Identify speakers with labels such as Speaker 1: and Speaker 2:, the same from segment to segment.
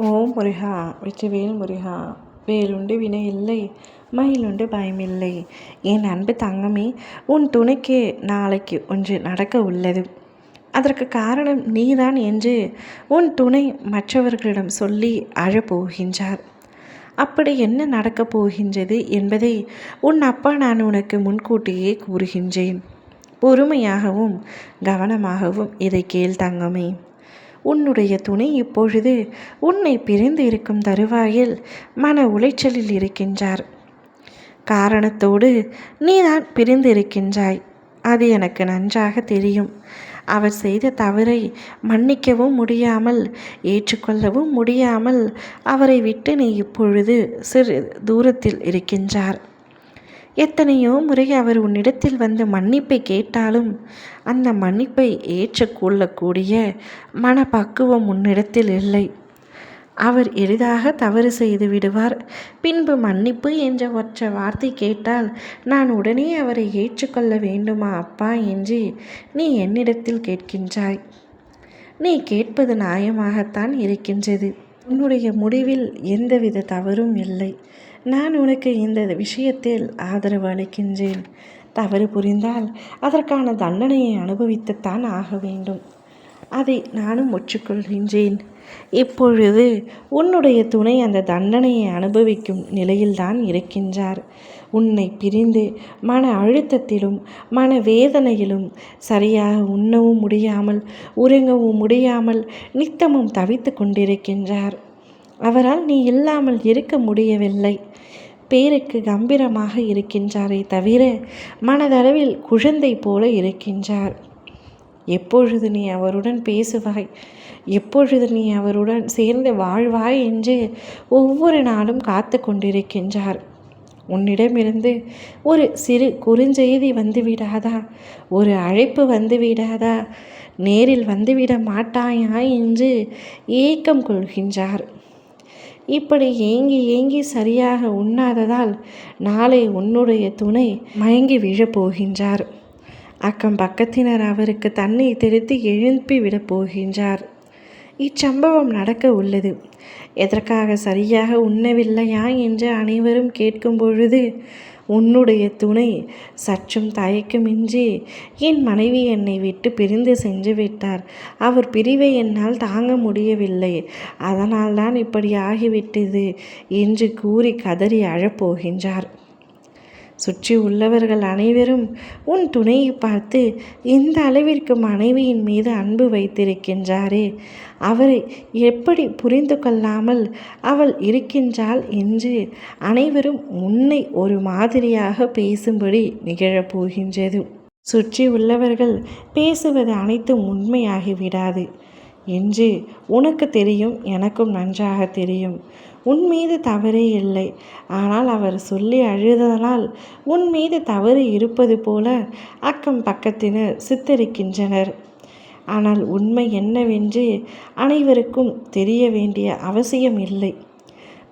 Speaker 1: ஓம் முருகா வெற்றிவேல் முருகா வேலுண்டு வினை இல்லை மயிலுண்டு பயமில்லை. என் அன்பு தங்கமே உன் துணைக்கு நாளைக்கு ஒன்று நடக்க உள்ளது. அதற்கு காரணம் நீதான் என்று உன் துணை மற்றவர்களிடம் சொல்லி அழப்போகின்றார். அப்படி என்ன நடக்கப் போகின்றது என்பதை உன் அப்பா நான் உனக்கு முன்கூட்டியே கூறுகின்றேன். பொறுமையாகவும் கவனமாகவும் இதை கேள் தங்கமே. உன்னுடைய துணை இப்பொழுது உன்னை பிரிந்து இருக்கும் தருவாயில் மன உளைச்சலில் இருக்கின்றார். காரணத்தோடு நீதான் பிரிந்து இருக்கின்றாய் அது எனக்கு நன்றாக தெரியும். அவர் செய்த தவறை மன்னிக்கவும் முடியாமல் ஏற்றுக்கொள்ளவும் முடியாமல் அவரை விட்டு நீ இப்பொழுது சிறு தூரத்தில் இருக்கின்றார். எத்தனையோ முறை அவர் உன்னிடத்தில் வந்து மன்னிப்பை கேட்டாலும் அந்த மன்னிப்பை ஏற்றுக்கொள்ளக்கூடிய மனப்பக்குவம் உன்னிடத்தில் இல்லை. அவர் எளிதாக தவறு செய்து விடுவார். பின்பு மன்னிப்பு என்ற ஒற்ற வார்த்தை கேட்டால் நான் உடனே அவரை ஏற்றுக்கொள்ள வேண்டுமா அப்பா? என்று நீ என்னிடத்தில் கேட்கின்றாய். நீ கேட்பது நியாயமாகத்தான் இருக்கின்றது. உன்னுடைய முடிவில் எந்தவித தவறும் இல்லை. நான் உனக்கு இந்த விஷயத்தில் ஆதரவு அளிக்கின்றேன். தவறு புரிந்தால் அதற்கான தண்டனையை அனுபவித்துத்தான் ஆக வேண்டும். அதை நானும் ஒற்றுக்கொள்கின்றேன். இப்பொழுது உன்னுடைய துணை அந்த தண்டனையை அனுபவிக்கும் நிலையில்தான் இருக்கின்றார். உன்னை பிரிந்து மன அழுத்தத்திலும் மன வேதனையிலும் சரியாக உண்ணவும் முடியாமல் உறங்கவும் முடியாமல் நித்தமும் தவித்து கொண்டிருக்கின்றார். அவரால் நீ இல்லாமல் இருக்க முடியவில்லை. பேருக்கு கம்பீரமாக இருக்கின்றாரே தவிர மனதளவில் குழந்தை போல இருக்கின்றார். எப்பொழுது நீ அவருடன் பேசுவாய்? எப்பொழுது நீ அவருடன் சேர்ந்து வாழ்வாய் என்று ஒவ்வொரு நாளும் காத்து கொண்டிருக்கின்றார். உன்னிடமிருந்து ஒரு சிறு குறுஞ்செய்தி வந்துவிடாதா? ஒரு அழைப்பு வந்துவிடாதா? நேரில் வந்துவிட மாட்டாயா என்று ஏக்கம் கொள்கின்றார். இப்படி ஏங்கி ஏங்கி சரியாக உண்ணாததால் நாளை உன்னுடைய துணை மயங்கி விழப்போகின்றார். அக்கம் பக்கத்தினர் அவருக்கு தண்ணீர் தெரித்து எழுப்பி விடப் போகின்றார் இச்சம்பவம் நடக்க உள்ளது. எதற்காக சரியாக உண்ணவில்லையா என்று அனைவரும் கேட்கும் பொழுது உன்னுடைய துணை. சற்றும் தயக்கமின்றி என் மனைவி என்னை விட்டு பிரிந்து சென்று விட்டார். அவர் பிரிவை என்னால் தாங்க முடியவில்லை. அதனால்தான் இப்படி ஆகிவிட்டது என்று கூறி கதறி அழப்போகின்றார் சுற்றி உள்ளவர்கள் அனைவரும் உன் துணையை பார்த்து இந்த அளவிற்கு மனைவியின் மீது அன்பு வைத்திருக்கின்றாரே. அவரை எப்படி புரிந்து கொள்ளாமல் அவள் இருக்கின்றாள் என்று அனைவரும் உன்னை ஒரு மாதிரியாக பேசும்படி நிகழப்போகின்றது சுற்றி உள்ளவர்கள் பேசுவது அனைத்தும் உண்மையாகிவிடாது. என்று உனக்கு தெரியும் எனக்கும் நன்றாக தெரியும். உன் மீது தவறே இல்லை. ஆனால் அவர் சொல்லி அழுததனால் உன் மீது தவறு இருப்பது போல அக்கம் பக்கத்தினர் சித்தரிக்கின்றனர். ஆனால் உண்மை என்னவென்று அனைவருக்கும் தெரிய வேண்டிய அவசியம் இல்லை.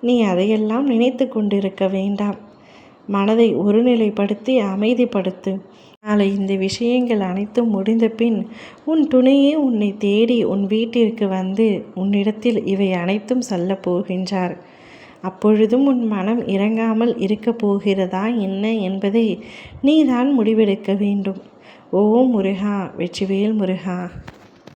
Speaker 1: நீ அதையெல்லாம் நினைத்து கொண்டிருக்க வேண்டாம். மனதை ஒருநிலைப்படுத்தி அமைதிப்படுத்து. நாளை இந்த விஷயங்கள் அனைத்தும் முடிந்த பின் உன் துணையே உன்னை தேடி உன் வீட்டிற்கு வந்து உன்னிடத்தில் இவை அனைத்தும் சொல்லப் போகின்றார். அப்பொழுதும் உன் மனம் இறங்காமல் இருக்கப் போகிறதா என்ன என்பதை நீதான் முடிவெடுக்க வேண்டும். ஓ முருகா வெற்றிவேல் முருகா.